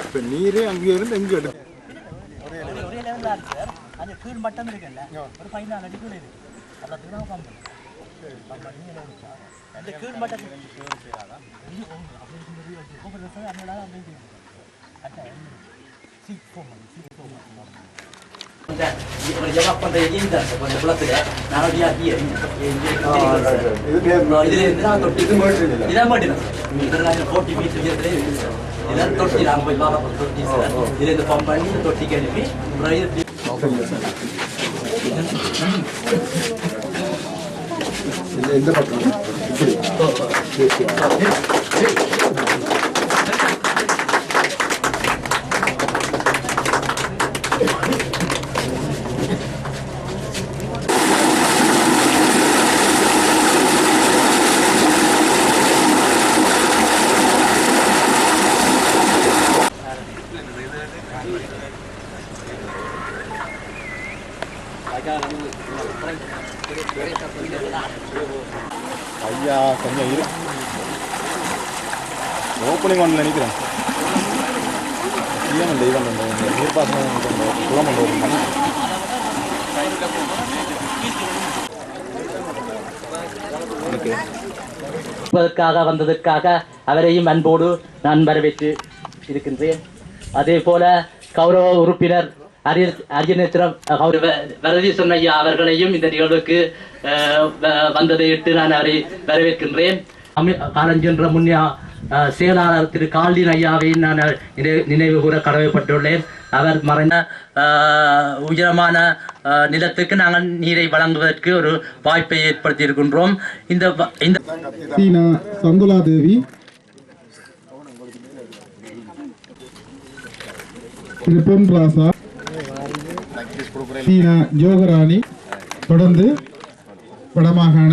இப்போ நீரே அங்கே இருந்து எங்கே எடுக்கும் ஒரே லெவலில் இருக்கு சார். அது கீழ் மட்டும் இருக்குல்ல. ஒரு பதினாலு அடி கீழே இருக்கு. எல்லாத்துக்கும் தான் பம்பு பம்பு அடி மேலே இருக்கா அந்த கீழ் மட்டம் ஜவாப் பண்ற இந்த கொஞ்சம் குளத்துல நாளைக்கு えなかったの。ஐயா கொஞ்சம் இரு. ஓப்பனிங் ஒன்று நினைக்கிறேன் ஏன் இந்த ஈவெண்ட் இந்த நீர்ப்பாசனம் கொஞ்சம் குளம் கொண்டு வரும் ஓகே. இருப்பதற்காக வந்ததற்காக அவரையும் அன்போடு நான் வரவேற்று இருக்கின்றேன். அதே போல கௌரவ உறுப்பினர் அரியநேத்திரம் அர்ஜுனேந்திரம் கௌரவ வரதீசன் ஐயா அவர்களையும் இந்த நிகழ்வுக்கு அஹ், வ- வந்ததையிட்டு நான் அவரை வரவேற்கின்றேன். காலஞ்சென்ற முன்னியா அஹ், செயலாளர் திரு கால்டின் ஐயாவை நான் நினைவு கூற கடமைப்பட்டுள்ளேன். அவர் மறைந்த உயரமான நிலத்துக்கு நாங்கள் நீரை வழங்குவதற்கு ஒரு வாய்ப்பை ஏற்படுத்தி இருக்கின்றோம் இந்த இந்த சீனா சந்துலா தேவி. பொன் ராசா. சீனா ஜோகராணி தொடர்ந்து வடமாகாண